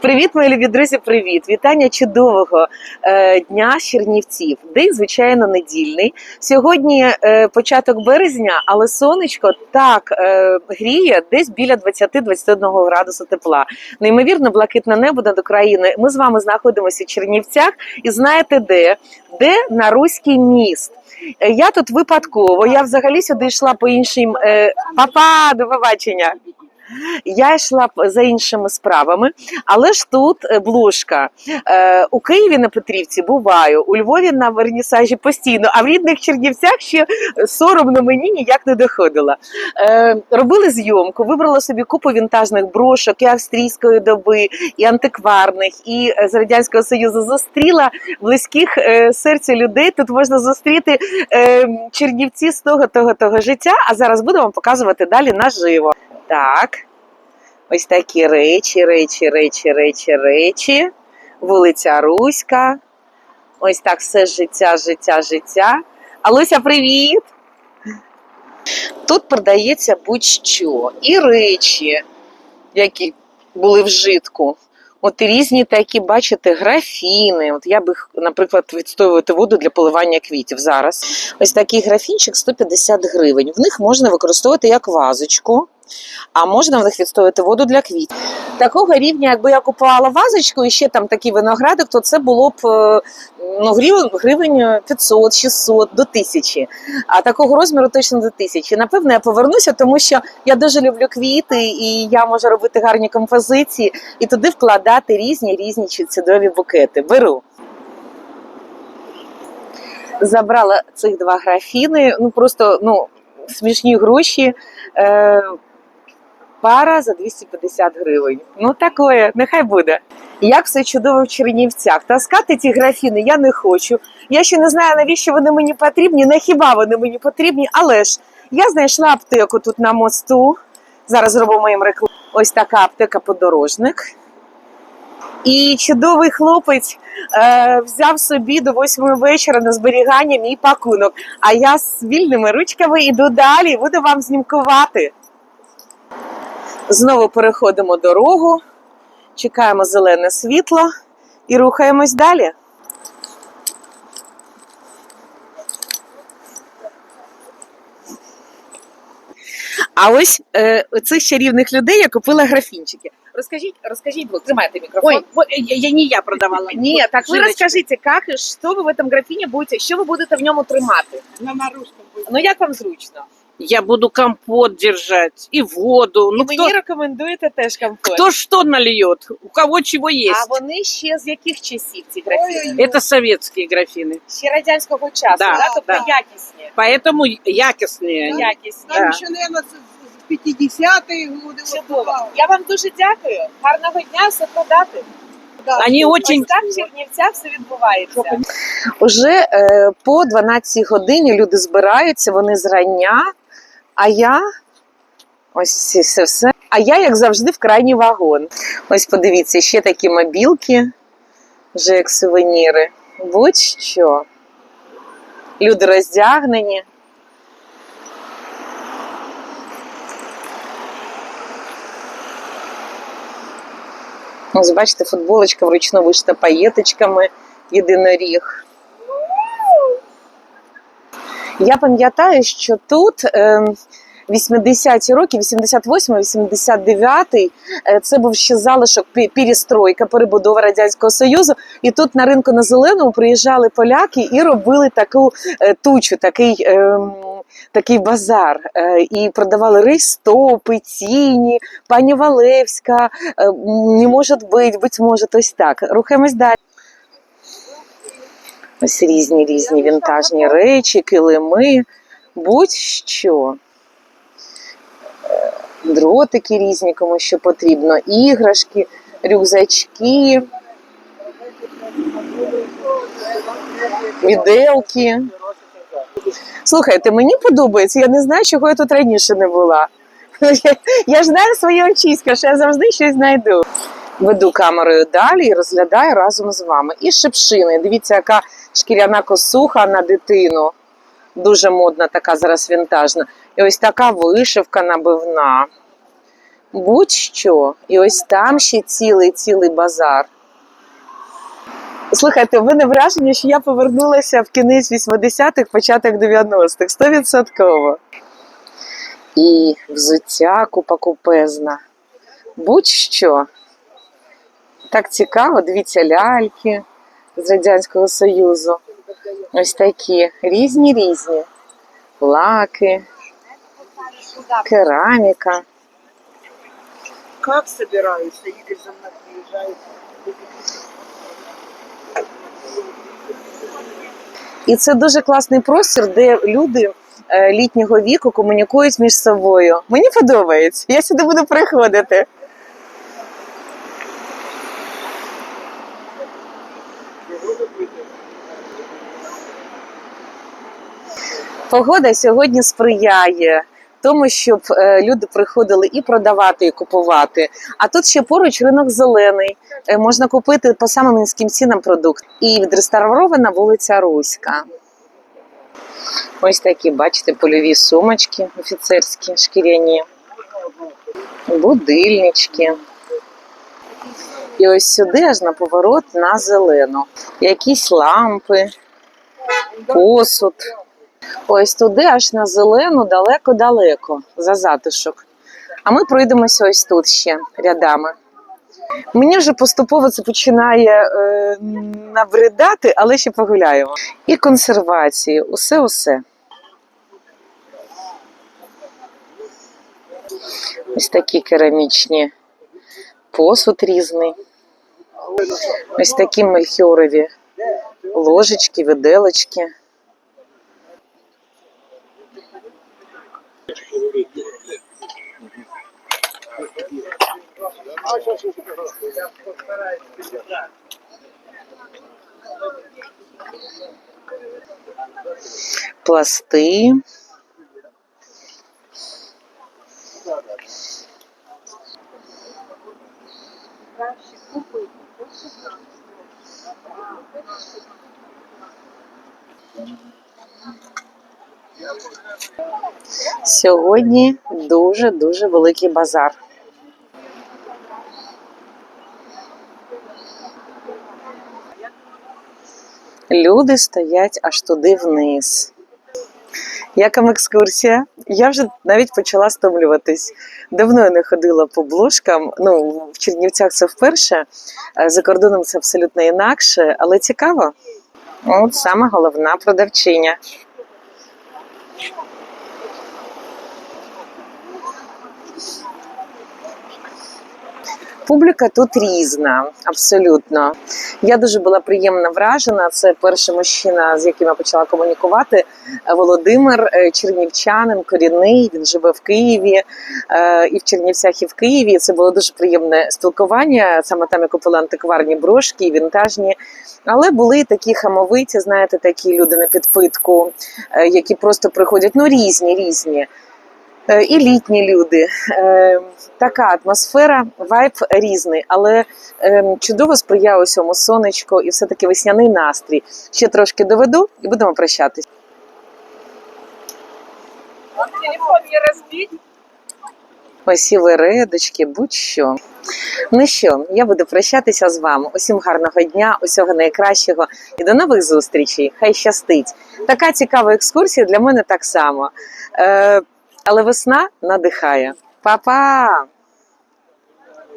Привіт, мої любі друзі! Привіт! Вітання чудового е, дня Чернівців. День, звичайно, недільний. Сьогодні е, початок березня, але сонечко так е, гріє десь біля 20-21 градусу тепла. Неймовірно, блакитне небо над Україною. Ми з вами знаходимося в Чернівцях, і знаєте де? Де на Руський міст. Я тут випадково. Я взагалі сюди йшла по іншим папа, до побачення. Я йшла за іншими справами, але ж тут е, блужка. Е, у Києві на Петрівці буваю, у Львові на вернісажі постійно, а в рідних Чернівцях ще соромно мені ніяк не доходила. Е, робили зйомку, вибрала собі купу вінтажних брошок і австрійської доби, і антикварних, і з Радянського Союзу зустріла близьких серцю людей. Тут можна зустріти е, Чернівці з того, того, того життя. А зараз буду вам показувати далі наживо. Так. Ось такі речі, речі, речі, речі, речі. Вулиця Руська. Ось так все життя, життя, життя. Алуся, привіт! Тут продається будь-що. І речі, які були в житку. От різні такі, бачите, графіни. От я би, наприклад, відстоювати воду для поливання квітів зараз. Ось такий графінчик 150 гривень. В них можна використовувати як вазочку, а можна в них відстояти воду для квітів. Такого рівня, якби я купувала вазочку і ще там такий виноградик, то це було б е, ну, гривень, гривень 500, 600 до 1000. А такого розміру точно до 1000. Напевно, я повернуся, тому що я дуже люблю квіти, і я можу робити гарні композиції і туди вкладати різні різні чудові букети. Беру. Забрала цих два графіни, ну просто ну, смішні гроші. Е, пара за 250 гривень. Ну такое, нехай буде. Як все чудово в Чернівцях. Таскати ці графіни я не хочу. Я ще не знаю, навіщо вони мені потрібні, не хіба вони мені потрібні, але ж я знайшла аптеку тут на мосту. Зараз зробимо їм рекламу. Ось така аптека подорожник. І чудовий хлопець е, взяв собі до восьмої вечора на зберігання мій пакунок. А я з вільними ручками іду далі буду вам знімкувати. Знову переходимо дорогу, чекаємо зелене світло і рухаємось далі. А ось е, цих чарівних людей я купила графінчики. Розкажіть, розкажіть, будь, тримайте мікрофон. Ой, вот, я, я не я продавала. Ні, так ви розкажіть, як, що ви в цьому графіні будете, що ви будете в ньому тримати? На, на русском. Ну як вам зручно? Я буду компот держать и воду. Ну, І кто, мені рекомендуєте теж комфорт. кто что нальет, у кого чего есть. А вони ще з яких часів ці графіни? Это советские графины. Ще радянського часу, Да, да, тобто да. якісні. Поэтому якостные. Якісні. Да. Там ще, наверное, з 50-х годы. вот Чудово. бывало. Я вам дуже дякую. Гарного дня, все продати. Да. Они очень... Ось так в Чернівцях все відбувається. Уже е, по 12 годині люди збираються, вони зрання, а я ось все, все. А я, як завжди, в крайній вагон. Ось подивіться, ще такі мобілки, вже як сувеніри. Будь-що. Люди роздягнені. Ось бачите, футболочка вручну вишита паєточками, єдиноріг. Я пам'ятаю, що тут е, 80-ті роки, 88-89, е, це був ще залишок перестройка, перебудова Радянського Союзу. І тут на ринку на Зеленому приїжджали поляки і робили таку е, тучу, такий. Е, Такий базар Е, і продавали ристопи, тіні, пані Валевська, не може бути, быть може, ось так. Рухаємось далі. Ось різні різні вінтажні речі, килими, будь-що. Е, Дротики різні, кому що потрібно, іграшки, рюкзачки, віделки. Слухайте, мені подобається, я не знаю, чого я тут раніше не була. Я, ж знаю своє очисько, що я завжди щось знайду. Веду камерою далі і розглядаю разом з вами. І шипшини. Дивіться, яка шкіряна косуха на дитину. Дуже модна, така зараз вінтажна. І ось така вишивка набивна. Будь-що. І ось там ще цілий цілий базар. Слухайте, в мене враження, що я повернулася в кінець 80-х, початок 90-х. Стовідсотково. І взуття купа купезна. Будь-що. Так цікаво, дивіться, ляльки з Радянського Союзу. Ось такі різні різні. Лаки, кераміка. Как собираешься? Игорь за мной приезжает. І це дуже класний простір, де люди е, літнього віку комунікують між собою. Мені подобається. Я сюди буду приходити. Погода сьогодні сприяє тому, щоб е, люди приходили і продавати, і купувати. А тут ще поруч ринок зелений. Е, Можна купити по самим низьким цінам продукт. І відреставрована вулиця Руська. Ось такі, бачите, польові сумочки офіцерські, шкіряні, будильнички. І ось сюди аж на поворот на зелену. Якісь лампи, посуд. Ось туди аж на зелену далеко-далеко за затишок. А ми пройдемося ось тут ще рядами. Мені вже поступово це починає е, набридати, але ще погуляємо. І консервації, усе-усе. Ось такі керамічні посуд різний. Ось такі мельхіорові ложечки, виделочки. Пласти. Сьогодні дуже дуже великий базар. Люди стоять аж туди вниз. Як екскурсія? Я вже навіть почала стомлюватись. Давно я не ходила по блошкам. Ну, в Чернівцях це вперше, е, за кордоном це абсолютно інакше, але цікаво. От саме головна продавчиня. Публіка тут різна, абсолютно. Я дуже була приємно вражена. Це перший мужчина, з яким я почала комунікувати. Володимир е, Чернівчанин, корінний. Він живе в Києві е, і в Чернівцях, і в Києві. Це було дуже приємне спілкування. Саме там я купила антикварні брошки, і вінтажні. Але були такі хамовиті, знаєте, такі люди на підпитку, е, які просто приходять. Ну різні, різні. Е, І літні люди. Е, Така атмосфера, вайб різний, але е, чудово сприяє усьому сонечко і все-таки весняний настрій. Ще трошки доведу і будемо прощатись. Телефон не вередочки, будь-що. Ну що, я буду прощатися з вами. Усім гарного дня, усього найкращого і до нових зустрічей. Хай щастить. Така цікава екскурсія для мене так само. Але весна надихає. Па-па!